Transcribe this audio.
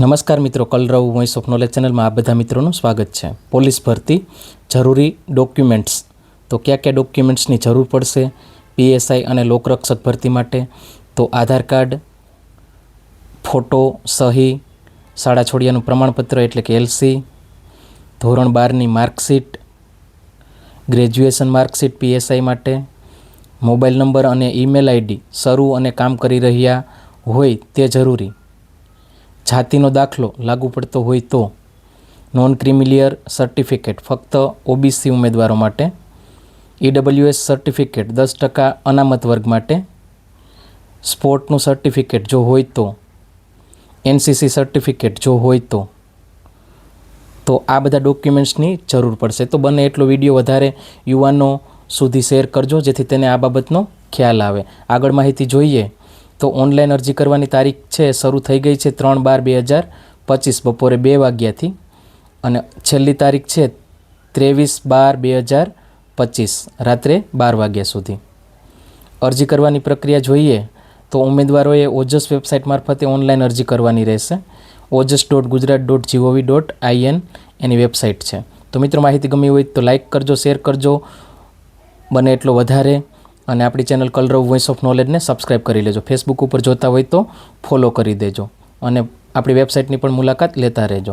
નમસ્કાર મિત્રો, કલરવ voice of knowledge ચેનલમાં આ બધા મિત્રોનું સ્વાગત છે. પોલીસ ભરતી જરૂરી ડોક્યુમેન્ટ્સ. તો કયા કયા ડોક્યુમેન્ટ્સની જરૂર પડશે? પીએસઆઈ અને લોકરક્ષક ભરતી માટે. તો આધાર કાર્ડ, ફોટો સહી, શાળા છોડિયાનું પ્રમાણપત્ર એટલે કે એલસી ધોરણ બારની માર્કશીટ, ગ્રેજ્યુએશન માર્કશીટ પીએસઆઈ માટે, મોબાઈલ નંબર અને ઈમેલ આઈડી, શરૂ અને કામ કરી રહ્યા હોય તે જરૂરી. જાતિનો દાખલો લાગુ પડતો હોય તો. નોન ક્રિમિલિયર સર્ટિફિકેટ ફક્ત ઓબીસી ઉમેદવારો માટે. ઈડબ્લ્યુએસ સર્ટિફિકેટ દસ ટકા અનામત વર્ગ માટે. સ્પોર્ટનું સર્ટિફિકેટ જો હોય તો. એનસીસી સર્ટિફિકેટ જો હોય તો. તો આ બધા ડોક્યુમેન્ટ્સની જરૂર પડશે. તો બને એટલો વીડિયો વધારે યુવાનો સુધી શેર કરજો, જેથી તેને આ બાબતનો ખ્યાલ આવે. આગળ માહિતી જોઈએ. તો ઓનલાઈન અરજી કરવાની તારીખ છે, શરૂ થઈ ગઈ છે ત્રણ બાર બે હજાર પચીસ, બપોરે બે વાગ્યાથી. અને છેલ્લી તારીખ છે ત્રેવીસ બાર બે હજાર પચીસ, રાત્રે બાર વાગ્યા સુધી. અરજી કરવાની પ્રક્રિયા જોઈએ તો ઉમેદવારોએ ઓજસ વેબસાઇટ મારફતે ઓનલાઈન અરજી કરવાની રહેશે. Ojas dot Gujarat dot G O V dot I N any website છે. તો મિત્રો માહિતી ગમી હોય તો લાઇક કરજો, શેર કરજો. બને એટલો વધારે. અને આપણી ચેનલ કલરવ વોઇસ ઓફ નોલેજને સબસ્ક્રાઇબ કરી લેજો. ફેસબુક ઉપર જોતા હોય તો ફોલો કરી દેજો. અને આપણી વેબસાઇટની પણ મુલાકાત લેતા રહેજો.